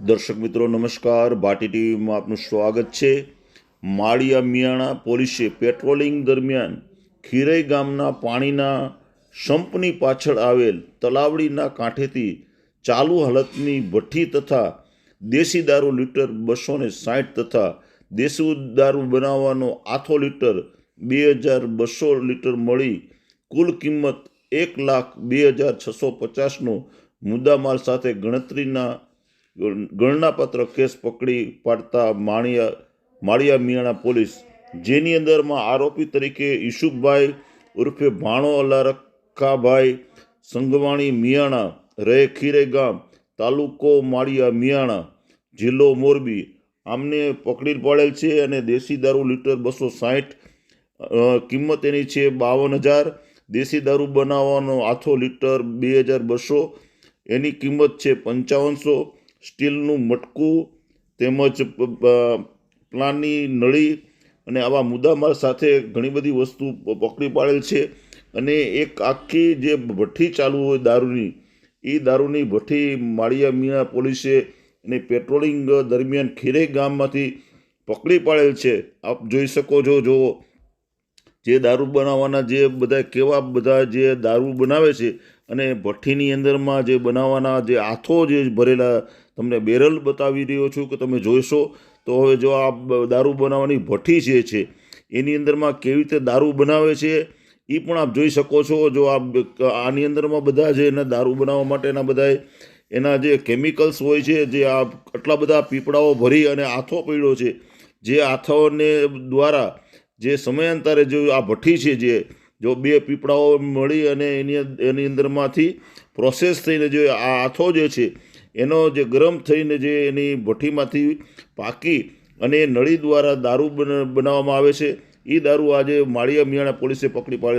દર્શક મિત્રો, નમસ્કાર. ભાટી ટીવીમાં આપનું સ્વાગત છે. માળિયા મિયાણા પોલીસે પેટ્રોલિંગ દરમિયાન ખીરઈ ગામના પાણીના સંપની પાછળ આવેલ તલાવડીના કાંઠેથી ચાલુ હાલતની ભઠ્ઠી તથા દેશી દારૂ લીટર બસો ને સાઠ તથા દેશી દારૂ બનાવવાનો આથો લીટર બે હજાર બસો લીટર મળી કુલ કિંમત એક લાખ બે હજાર છસો પચાસનો મુદ્દામાલ સાથે ગણતરીના, ગણનાપત્ર કેસ પકડી પાડતા માણિયા, માળિયા મિયાણા પોલીસ. જેની અંદરમાં આરોપી તરીકે ઈશુભાઈ ઉર્ફે ભાણો અલારખાભાઈ સંગવાણી મિયાણા રહે ખીરે ગામ, તાલુકો માળિયા મિયાણા, જિલ્લો મોરબી. આમને પકડી પાડેલ છે અને દેશી દારૂ લીટર બસો સાઠ કિંમત એની છે બાવન હજાર. દેશી દારૂ બનાવવાનો આથો લીટર બે હજાર બસો. એની કિંમત છે પંચાવનસો. સ્ટીલનું મટકું તેમજ પ્લાનની નળી અને આવા મુદ્દામાલ સાથે ઘણી બધી વસ્તુ પકડી પાડેલ છે. અને એક આખી જે ભઠ્ઠી ચાલુ હોય દારૂની, એ દારૂની ભઠ્ઠી માળિયા મિયા પોલીસે અને પેટ્રોલિંગ દરમિયાન ખીરે ગામમાંથી પકડી પાડેલ છે. આપ જોઈ શકો છો જો જે દારૂ બનાવવાના જે બધા કેવા બધા જે દારૂ બનાવે છે અને ભઠ્ઠીની અંદરમાં જે બનાવવાના જે આથો જે ભરેલા તમને બેરલ બતાવી રહ્યો છું કે તમે જોઈશો, તો હવે જો આ દારૂ બનાવવાની ભઠ્ઠી જે છે, એની અંદરમાં કેવી રીતે દારૂ બનાવે છે એ પણ આપ જોઈ શકો છો. જો આ આની અંદરમાં બધા જે એના દારૂ બનાવવા માટેના બધાએ એના જે કેમિકલ્સ હોય છે, જે આ આટલા બધા પીપળાઓ ભરી અને આથો પડ્યો છે, જે આથોને દ્વારા જે સમયાંતરે જો આ ભઠ્ઠી છે જે જો બે પીપળાઓ મળી અને એની એની અંદરમાંથી પ્રોસેસ થઈને જે આ આથો જે છે, એનો જે ગરમ થઈને જે એની ભઠ્ઠીમાંથી પાકી અને નળી દ્વારા દારૂ બન, બનાવવામાં આવે છે એ દારૂ આજે માળિયા મિયાણા પોલીસે પકડી પાડે